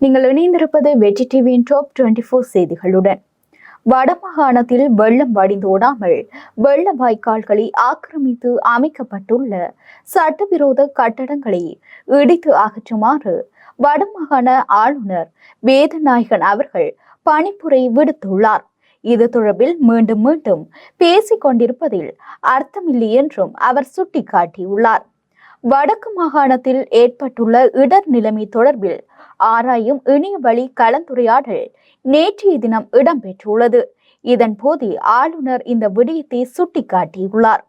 நீங்கள் இணைந்திருப்பது வெற்றி டிவியின் டாப் டுவெண்டி ஃபோர் செய்திகளுடன் வடமாகாணத்தில் வெள்ளம் வடிந்தோடாமல் வெள்ள வாய்க்கால்களை ஆக்கிரமித்து அமைக்கப்பட்டுள்ள சட்டவிரோத கட்டடங்களை இடித்து அகற்றுமாறு வடமாகாண ஆளுநர் வேதநாயகன் அவர்கள் பணிப்புரை விடுத்துள்ளார். இது தொடர்பில் மீண்டும் மீண்டும் பேசிக் கொண்டிருப்பதில் அர்த்தமில்லை என்றும் அவர் சுட்டிக்காட்டியுள்ளார். வடக்கு மாகாணத்தில் ஏற்பட்டுள்ள இடர் நிலைமை தொடர்பில் ஆராயும் இணைய வழி கலந்துரையாடல் நேற்றைய தினம் இடம்பெற்றுள்ளது. இதன் போது ஆளுநர் இந்த விடயத்தை சுட்டிக்காட்டியுள்ளார்.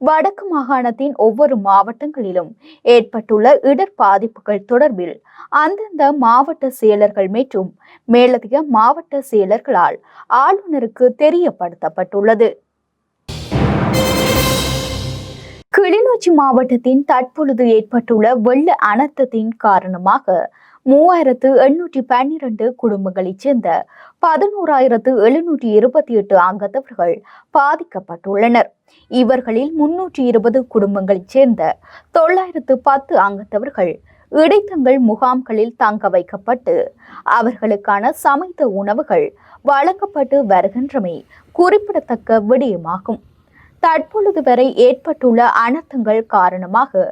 வடக்கு மாகாணத்தின் ஒவ்வொரு மாவட்டங்களிலும் ஏற்பட்டுள்ள இடர் பாதிப்புகள் தொடர்பில் அந்தந்த மாவட்ட செயலர்கள் மற்றும் மேலதிக மாவட்ட செயலர்களால் ஆளுநருக்கு தெரியப்படுத்தப்பட்டுள்ளது. கிளிநொச்சி மாவட்டத்தின் தற்பொழுது ஏற்பட்டுள்ள வெள்ள அனர்த்தத்தின் காரணமாக மூவாயிரத்து எண்ணூற்றி பன்னிரண்டு குடும்பங்களைச் சேர்ந்த பதினோராயிரத்து எழுநூற்றி இருபத்தி எட்டு அங்கத்தவர்கள் பாதிக்கப்பட்டுள்ளனர். இவர்களில் முன்னூற்றி இருபது குடும்பங்களைச் சேர்ந்த தொள்ளாயிரத்து பத்து அங்கத்தவர்கள் இடைத்தங்கள் முகாம்களில் தங்க வைக்கப்பட்டு அவர்களுக்கான சமைத்த உணவுகள் வழங்கப்பட்டு வருகின்றமை குறிப்பிடத்தக்க விடயமாகும். தற்பொழுது வரை ஏற்பட்டுள்ள அனர்த்தங்கள் காரணமாக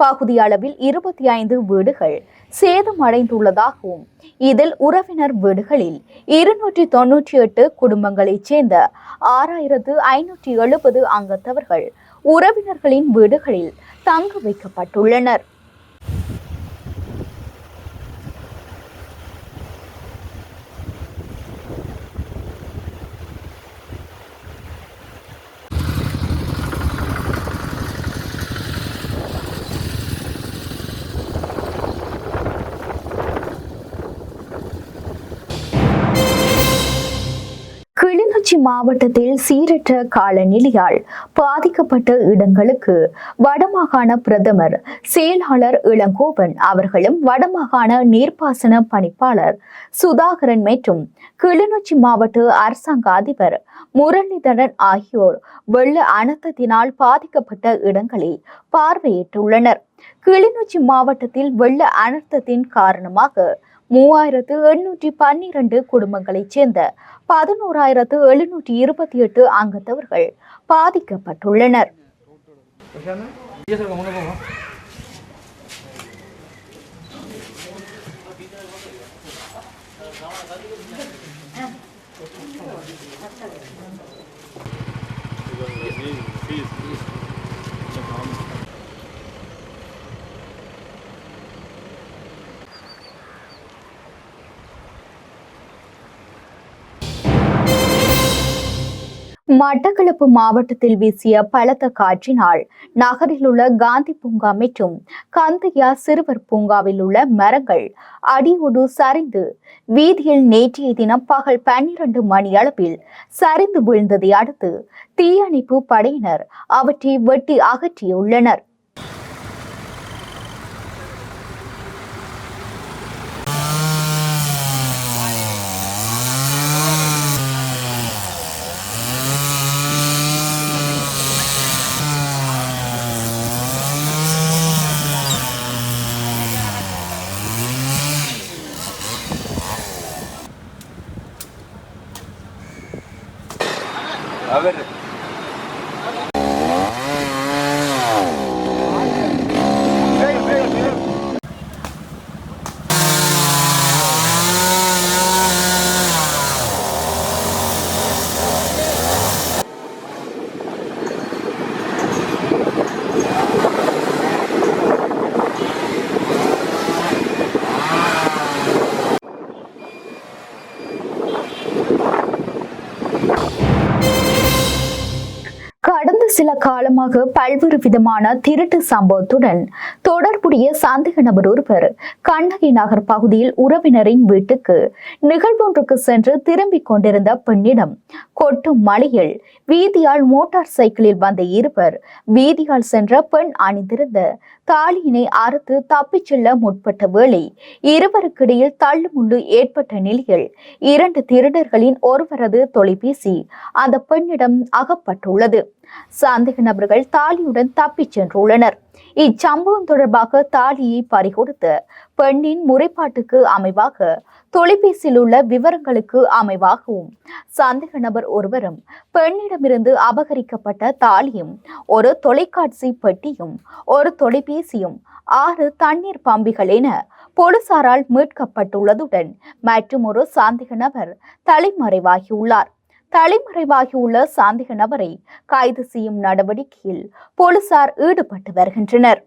பகுதி அளவில் இருபத்தி ஐந்து வீடுகள் சேதமடைந்துள்ளதாகவும் இதில் உறவினர் வீடுகளில் இருநூற்றி தொன்னூற்றி எட்டு குடும்பங்களைச் சேர்ந்த ஆறாயிரத்து ஐநூற்றி எழுபது அங்கத்தவர்கள் உறவினர்களின் வீடுகளில் தங்க வைக்கப்பட்டுள்ளனர். மாவட்டத்தில் சீரற்ற காலநிலையால் பாதிக்கப்பட்ட இடங்களுக்கு வடமாகாண பிரதமர் செயலாளர் இளங்கோவன் அவர்களும் வடமாகாண நீர்ப்பாசன பணிப்பாளர் சுதாகரன் மற்றும் கிளிநொச்சி மாவட்ட அரசாங்க அதிபர் முரளிதரன் ஆகியோர் வெள்ள அனர்த்தத்தினால் பாதிக்கப்பட்ட இடங்களை பார்வையிட்டுள்ளனர். கிளிநொச்சி மாவட்டத்தில் வெள்ள அனர்த்தத்தின் காரணமாக மூவாயிரத்து எண்ணூற்றி பன்னிரண்டு குடும்பங்களைச் சேர்ந்த பதினோராயிரத்து எழுநூற்றி இருபத்தி எட்டு அங்கத்தவர்கள் பாதிக்கப்பட்டுள்ளனர். மட்டக்களப்பு மாவட்டத்தில் வீசிய பலத்த காற்றினால் நகரில் உள்ள காந்தி பூங்கா மற்றும் கந்தையா சிறுவர் பூங்காவில் உள்ள மரங்கள் அடியோடு சரிந்து வீதியில் நேற்றைய தினம் பகல் பன்னிரண்டு மணி அளவில் சரிந்து விழுந்ததை அடுத்து தீயணைப்பு படையினர் அவற்றை வெட்டி அகற்றியுள்ளனர். அவர் கடந்த சில காலமாக பல்வேறு விதமான திருட்டு சம்பவத்துடன் தொடர்புடைய சந்தேக நபர் ஒருவர் கண்ணகி நகர் பகுதியில் உறவினரின் வீட்டுக்கு நிகழ்வொன்றுக்கு சென்று திரும்பிக் கொண்டிருந்த பெண்ணிடம் கொட்டும் மழையில் வீதியால் மோட்டார் சைக்கிளில் வந்த இருவர் வீதியால் சென்ற பெண் அணிந்திருந்த தாலியினை அறுத்து தப்பிச் செல்ல முற்பட்ட வேளை இருவருக்கிடையில் தள்ளுமுள்ளு ஏற்பட்ட நிலையில் இரண்டு திருடர்களின் ஒருவரது தொலைபேசி அந்த பெண்ணிடம் அகப்பட்டுள்ளது. சந்தேக நபர்கள் தாலியுடன் தப்பிச் சென்றுள்ளனர். இச்சம்பவம் தொடர்பாக தாலியை பறிகொடுத்து பெண்ணின் முறைப்பாட்டுக்கு அமைவாக தொலைபேசியில் உள்ள விவரங்களுக்கு அமைவாகவும் சந்தேக நபர் ஒருவரும் பெண்ணிடமிருந்து அபகரிக்கப்பட்ட தாலியும் ஒரு தொலைக்காட்சி பெட்டியும் ஒரு தொலைபேசியும் ஆறு தண்ணீர் பம்பிகள் என போலீசாரால் மீட்கப்பட்டுள்ளதுடன் மற்றும் ஒரு சாந்திக நபர் தலைமறைவாகியுள்ளார். தலைமறைவாகியுள்ள சாந்திக நபரை கைது செய்யும் நடவடிக்கையில் போலீசார் ஈடுபட்டு வருகின்றனர்.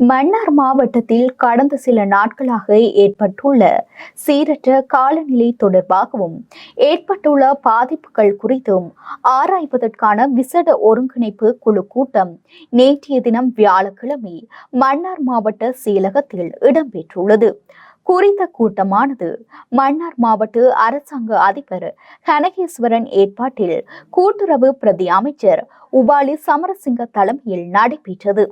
மன்னார் மாவட்டத்தில் கடந்த சில நாட்களாக ஏற்பட்டுள்ள சீரற்ற காலநிலை தொடர்பாகவும் ஏற்பட்டுள்ள பாதிப்புகள் குறித்தும் ஆராய்வதற்கான விசேட ஒருங்கிணைப்பு குழு கூட்டம் நேற்றைய தினம் வியாழக்கிழமை மன்னார் மாவட்ட செயலகத்தில் இடம்பெற்றுள்ளது. குறித்த கூட்டமானது மன்னார் மாவட்ட அரசாங்க அதிபர் கனகேஸ்வரன் ஏற்பாட்டில் கூட்டுறவு பிரதி அமைச்சர் உபாலி சமரசிங்க தலைமையில் நடைபெற்றது.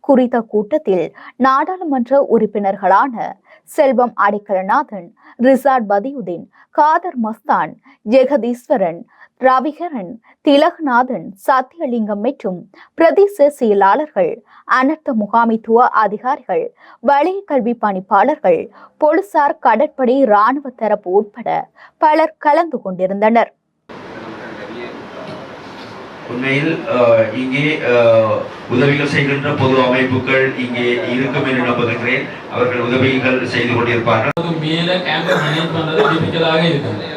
குறித்த கூட்டத்தில் நாடாளுமன்ற உறுப்பினர்களான செல்வம் அடைக்கலநாதன் ரிசார்ட் பதியுதீன் காதர் மஸ்தான் ஜெகதீஸ்வரன் ரவிகரன் திலகநாதன் சத்தியலிங்கம் மற்றும் பிரதேச செயலாளர்கள் அனர்த்த முகாமைத்துவ அதிகாரிகள் வலய கல்வி பணிப்பாளர்கள் போலீசார் கடற்படை இராணுவ தரப்பு உட்பட பலர் கலந்து கொண்டிருந்தனர். உண்மையில் இங்கே உதவிகள் செய்கின்ற பொது அமைப்புகள் இங்கே இருக்கும் என்று நம்புகின்றேன் அவர்கள் உதவிகள் செய்து கொண்டிருப்பார்கள் மேல கேம்பஸ் மேனேஜ் பண்றது டிபிக்கலாக இருக்குது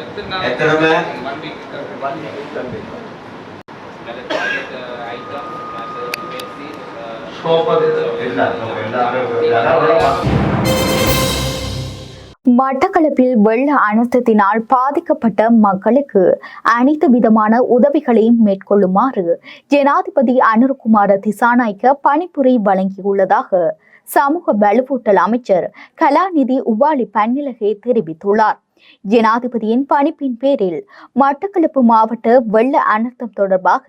எத்தனை மட்டக்களப்பில் வெள்ள அனர்த்தத்தினால் பாதிக்கப்பட்ட மக்களுக்கு அனைத்து விதமான உதவிகளையும் மேற்கொள்ளுமாறு ஜனாதிபதி அனுர்குமார திசாநாய்க்க பணிப்புரை வழங்கியுள்ளதாக சமூக வலுவூட்டல் அமைச்சர் கலாநிதி உவாலி பன்னிலகே தெரிவித்துள்ளார். ஜனாதிபதியின் பணிப்பின் பேரில் மட்டக்களப்பு மாவட்ட வெள்ள அனர்த்தம் தொடர்பாக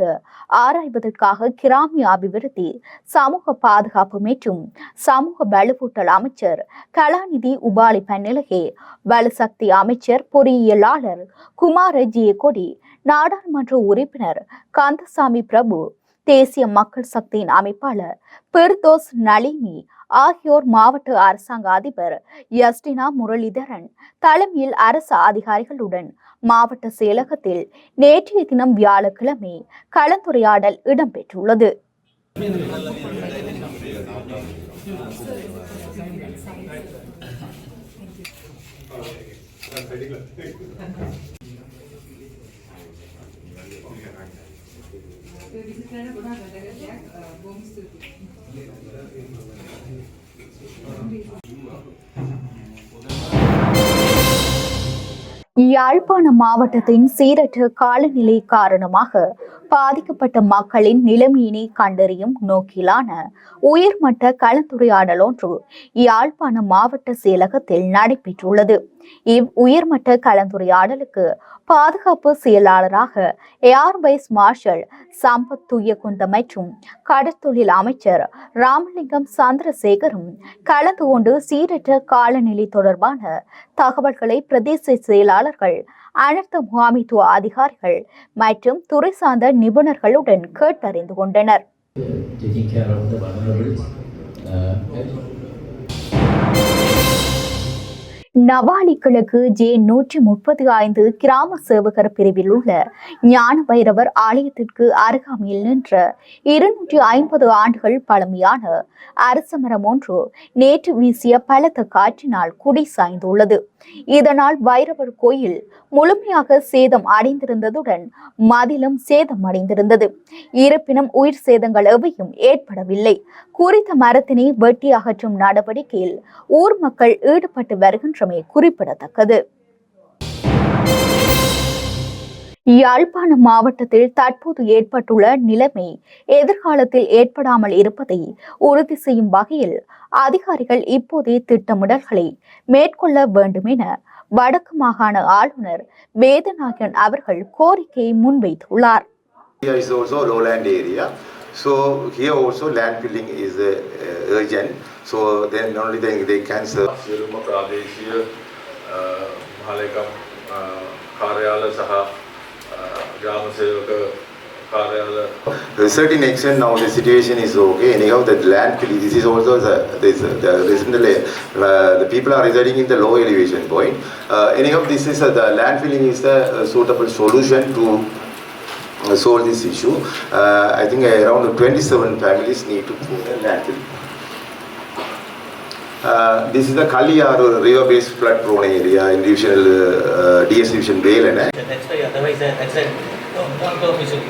ஆராய்வதற்காக கிராமிய அபிவிருத்தி சமூக பாதுகாப்பு மற்றும் சமூக வலுவூட்டல் அமைச்சர் கலாநிதி உபாலி பன்னிலகே வலுசக்தி அமைச்சர் பொறியியலாளர் குமார ஜியகொடி நாடாளுமன்ற உறுப்பினர் கந்தசாமி பிரபு தேசிய மக்கள் சக்தியின் அமைப்பாளர் பெர்தோஸ் நளிமி ஆகியோர் மாவட்ட அரசாங்க அதிபர் யஸ்டினா முரளிதரன் தலைமையில் அரசு அதிகாரிகளுடன் மாவட்ட செயலகத்தில் நேற்றைய தினம் வியாழக்கிழமை கலந்துரையாடல் இடம்பெற்றுள்ளது. யாழ்ப்பாண மாவட்டத்தின் சீரற்ற காலநிலை காரணமாக பாதிக்கப்பட்ட மக்களின் நிலைமையினை கண்டறியும் நோக்கிலான உயர்மட்ட கலந்துரையாடல் ஒன்று யாழ்ப்பாண மாவட்ட செயலகத்தில் நடைபெற்றுள்ளது. இவ் உயர்மட்ட கலந்துரையாடலுக்கு பாதுகாப்பு செயலாளராக air vice marshal Sampath Thuyacontha மற்றும் கடற்தொழில் அமைச்சர் ராமலிங்கம் சந்திரசேகரும் கலந்து கொண்டு சீரற்ற காலநிலை தொடர்பான தகவல்களை பிரதேச செயலாளர்கள் அனர்த்த முகாமித்துவ அதிகாரிகள் மற்றும் துறை சார்ந்த நிபுணர்களுடன் கேட்டறிந்து கொண்டனர் taking care of the vulnerable. Uh, Navali கிழக்கு ஜே நூற்றி முப்பத்தி ஐந்து கிராம சேவகர் பிரிவில் உள்ள ஞான பைரவர் ஆலயத்திற்கு அருகாமையில் நின்ற இருநூற்றி ஐம்பது ஆண்டுகள் பழமையான அரசமரம் ஒன்று நேற்று வீசிய பலத்த காற்றினால் குடி சாய்ந்துள்ளது. இதனால் பைரவர் கோயில் முழுமையாக சேதம் அடைந்திருந்ததுடன் மதிலும் சேதம் அடைந்திருந்தது. இருப்பினும் உயிர் சேதங்கள் எவையும் ஏற்படவில்லை. குறித்த மரத்தினை வெட்டி அகற்றும் நடவடிக்கையில் ஊர் மக்கள் ஈடுபட்டு வருகின்ற வருகின்றமை குறிப்பிடத்தக்கது. யாழ்ப்பாணம் மாவட்டத்தில் தற்போது ஏற்பட்டுள்ள நிலைமை எதிர்காலத்தில் ஏற்படாமல் இருப்பதை உறுதி செய்யும் வகையில் அதிகாரிகள் இப்போதே திட்டமிடல்களை மேற்கொள்ள வேண்டும் என வடக்கு மாகாண ஆளுநர் வேதநாயகன் அவர்கள் கோரிக்கையை முன்வைத்துள்ளார். So here also land filling is uh, urgent. So then only thing they can serve. සියලුම ප්‍රාදේශීය අ, මාලයකම් කාර්යාල සහ ග්‍රාම සේවක කාර්යාල To a certain extent now the situation is okay. Anyhow, the land filling, this is also the, this, the, this is the, la- uh, the people are residing in the low elevation point. Uh, anyhow, this is uh, the land filling is the uh, suitable solution to uh, solve this issue. Uh, I think around 27 families need to go the land filling. Uh, this is the Kaliyar river-based flood prone area in divisional uh, DS division Bail and That's why otherwise I I said, no, not the official.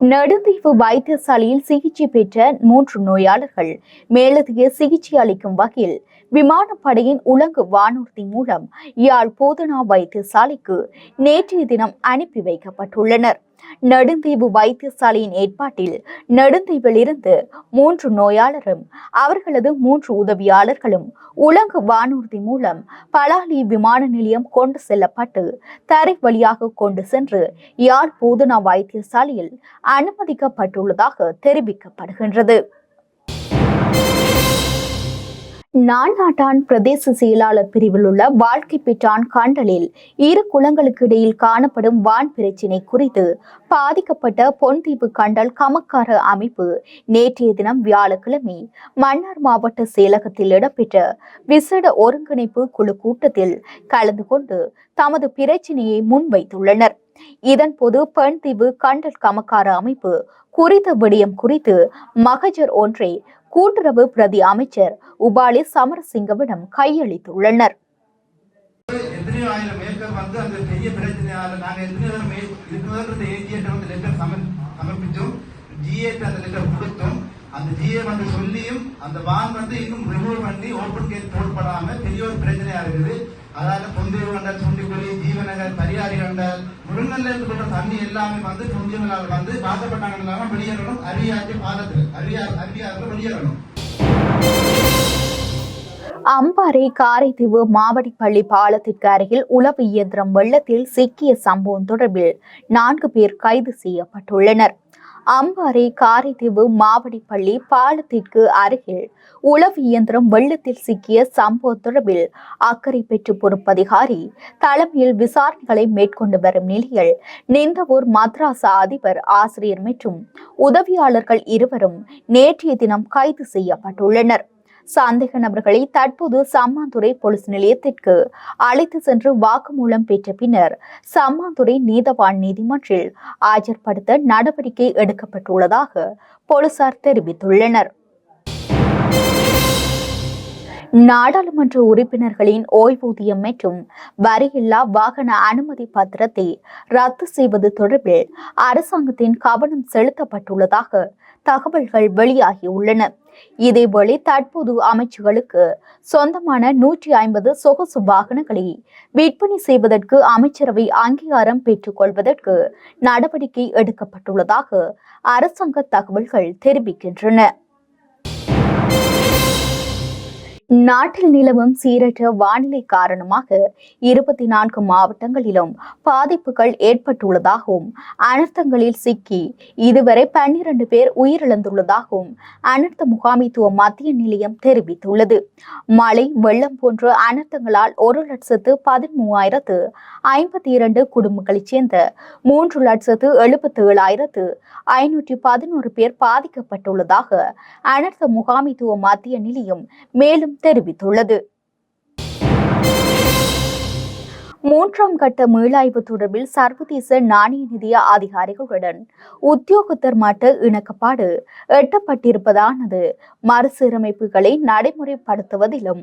Neduntheevu வைத்தியசாலையில் சிகிச்சை பெற்ற மூன்று நோயாளர்கள் மேலதிக சிகிச்சை அளிக்கும் வகையில் விமானப்படையின் உலங்கு வானூர்தி மூலம் யாழ் போதனா வைத்தியசாலைக்கு நேற்றைய தினம் அனுப்பி வைக்கப்பட்டுள்ளனர். நடுந்தீவு வைத்தியசாலையின் ஏற்பாட்டில் நடுந்தீவிலிருந்து மூன்று நோயாளரும் அவர்களது மூன்று உதவியாளர்களும் உலங்கு வானூர்தி மூலம் பலாலி விமான நிலையம் கொண்டு செல்லப்பட்டு தரை வழியாக கொண்டு சென்று யாழ் பூதனா வைத்தியசாலையில் அனுமதிக்கப்பட்டுள்ளதாக தெரிவிக்கப்படுகின்றது. நான்நாட்டான் பிரதேச செயலாளர் பிரிவில் உள்ள வாழ்க்கை பெற்றான் கண்டலில் இரு குளங்களுக்கு இடையில் காணப்படும் வான் பிரச்சினை குறித்து பாதிக்கப்பட்ட பொன்தீவு கண்டல் கமக்கார அமைப்பு நேற்றைய தினம் வியாழக்கிழமை மன்னார் மாவட்ட செயலகத்தில் இடம்பெற்ற விசேட ஒருங்கிணைப்பு குழு கூட்டத்தில் கலந்து கொண்டு தமது பிரச்சினையை முன்வைத்துள்ளனர். இதன்போது பெண்தீவு கண்டல் கமக்கார அமைப்பு குறித்த விடயம் குறித்து மகஜர் ஒன்றை கூட்டுறவு பிரதி அமைச்சர் உபாலி சமரசிங்கவிடம் கையளித்துள்ளனர். எத்தனையோ ஆயிரம் வந்து அந்த பெரிய பிரச்சனையால நாங்க எத்தனையோ வந்து லெட்டர் ஜிஏ அந்த லெட்டர் கொடுத்தோம். அந்த ஜிஏ வந்து சொல்லியும் அந்த வான் வந்து இன்னும் ரிமூவ் பண்ணி ஓப்பன் கேஸ் போடப்படாம பெரிய ஒரு பிரச்சனையா இருக்குது. அதாவது பொந்தேவு கண்டால் சுண்டிக்குழி ஜீவநகர் பரியாரி கண்டால் முருங்கல்ல இருந்து கொண்ட தண்ணி எல்லாமே வந்து பொந்தியவங்களால் வந்து பாதிக்கப்பட்டாங்க இல்லாம வெளியேறணும். அரியாற்று பாலத்தில் அரியா அரியாறுல வெளியேறணும். அம்பாறை காரைதீவு மாவடிப்பள்ளி பாலத்திற்கு அருகில் உளவு இயந்திரம் வெள்ளத்தில் சிக்கிய சம்பவம் தொடர்பில் நான்கு பேர் கைது செய்யப்பட்டுள்ளனர். அம்பாறை காரைதீவு மாவடிப்பள்ளி பாலத்திற்கு அருகில் உளவு இயந்திரம் வெள்ளத்தில் சிக்கிய சம்பவ தொடர்பில் அக்கறை பெற்று பொறுப்பதிகாரி தலைமையில் விசாரணைகளை மேற்கொண்டு வரும் நிலையில் நிந்தவூர் மத்ராசா அதிபர் ஆசிரியர் மற்றும் உதவியாளர்கள் இருவரும் நேற்றைய தினம் கைது செய்யப்பட்டுள்ளனர். சந்தேக நபர்களை தற்போது சம்மாந்துறை போலீஸ் நிலையத்திற்கு அழைத்து சென்று வாக்குமூலம் பெற்ற பின்னர் சம்மாந்துறை நீதவான் நீதிமன்றில் ஆஜர்படுத்த நடவடிக்கை எடுக்கப்பட்டுள்ளதாக போலீசார் தெரிவித்துள்ளனர். நாடாளுமன்ற உறுப்பினர்களின் ஓய்வூதியம் மற்றும் வரியில்லா வாகன அனுமதி பத்திரத்தை ரத்து செய்வது தொடர்பில் அரசாங்கத்தின் கவனம் செலுத்தப்பட்டுள்ளதாக தகவல்கள் வெளியாகியுள்ளன. இதேவேளை தற்போது அமைச்சுகளுக்கு சொந்தமான நூற்றி ஐம்பது சொகுசு வாகனங்களை விற்பனை செய்வதற்கு அமைச்சரவை அங்கீகாரம் பெற்றுக் கொள்வதற்கு நடவடிக்கை எடுக்கப்பட்டுள்ளதாக அரசாங்க தகவல்கள் தெரிவிக்கின்றன. நாட்டில் நிலவும் சீரற்ற வானிலை காரணமாக இருபத்தி நான்கு மாவட்டங்களிலும் பாதிப்புகள் ஏற்பட்டுள்ளதாகவும் அனர்த்தங்களில் சிக்கி இதுவரை பன்னிரண்டு பேர் உயிரிழந்துள்ளதாகவும் அனர்த்த முகாமைத்துவ மத்திய நிலையம் தெரிவித்துள்ளது. மழை வெள்ளம் போன்ற அனர்த்தங்களால் ஒரு லட்சத்து பதிமூவாயிரத்து ஐம்பத்தி இரண்டு குடும்பங்களைச் சேர்ந்த மூன்று லட்சத்து எழுபத்தி ஏழாயிரத்து ஐநூற்றி பதினோரு பேர் பாதிக்கப்பட்டுள்ளதாக அனர்த்த முகாமைத்துவ மத்திய நிலையம் மேலும் தெரிவித்துள்ளது. மூன்றாம் கட்ட மீளாய்வு தொடர்பில் சர்வதேச நாணய நிதிய அதிகாரிகளுடன் உத்தியோகத்தர் மட்ட இணக்கப்பாடு எட்டப்பட்டிருப்பதானது. மறுசீரமைப்புகளை நடைமுறைப்படுத்துவதிலும்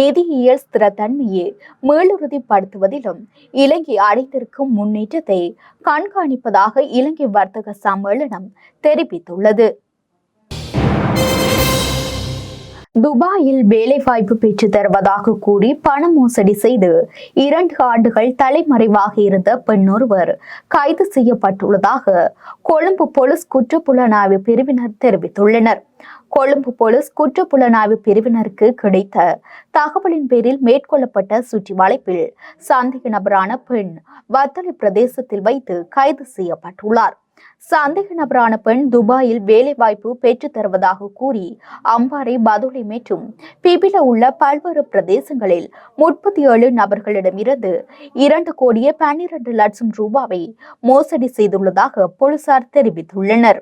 நிதியியல் ஸ்திரத்தன்மையை மீளுறுதிப்படுத்துவதிலும் இலங்கை அடைந்திருக்கும் முன்னேற்றத்தை கண்காணிப்பதாக இலங்கை வர்த்தக சம்மேளனம் தெரிவித்துள்ளது. துபாயில் வேலைவாய்ப்பு பெற்று தருவதாக கூறி பண மோசடி செய்து இரண்டு ஆண்டுகள் தலைமறைவாக இருந்த பெண்ணொருவர் கைது செய்யப்பட்டுள்ளதாக கொழும்பு போலீஸ் குற்றப்புலனாய்வு பிரிவினர் தெரிவித்துள்ளனர். கொழும்பு போலீஸ் குற்றப்புலனாய்வு பிரிவினருக்கு கிடைத்த தகவலின் பேரில் மேற்கொள்ளப்பட்ட சுற்றி வளைப்பில் சந்தேக நபரான பெண் வத்தலை பிரதேசத்தில் வைத்து கைது செய்யப்பட்டுள்ளார். சந்தேக நபரான பெண் துபாயில் வேலைவாய்ப்பு பெற்றுத் தருவதாக கூறி அம்பாறை பதுளை மற்றும். பிபில உள்ள பல்வேறு பிரதேசங்களில் முப்பத்தி ஏழு நபர்களிடமிருந்து இரண்டு கோடியே பன்னிரண்டு லட்சம் ரூபாவை மோசடி செய்துள்ளதாக போலீசார் தெரிவித்துள்ளனர்.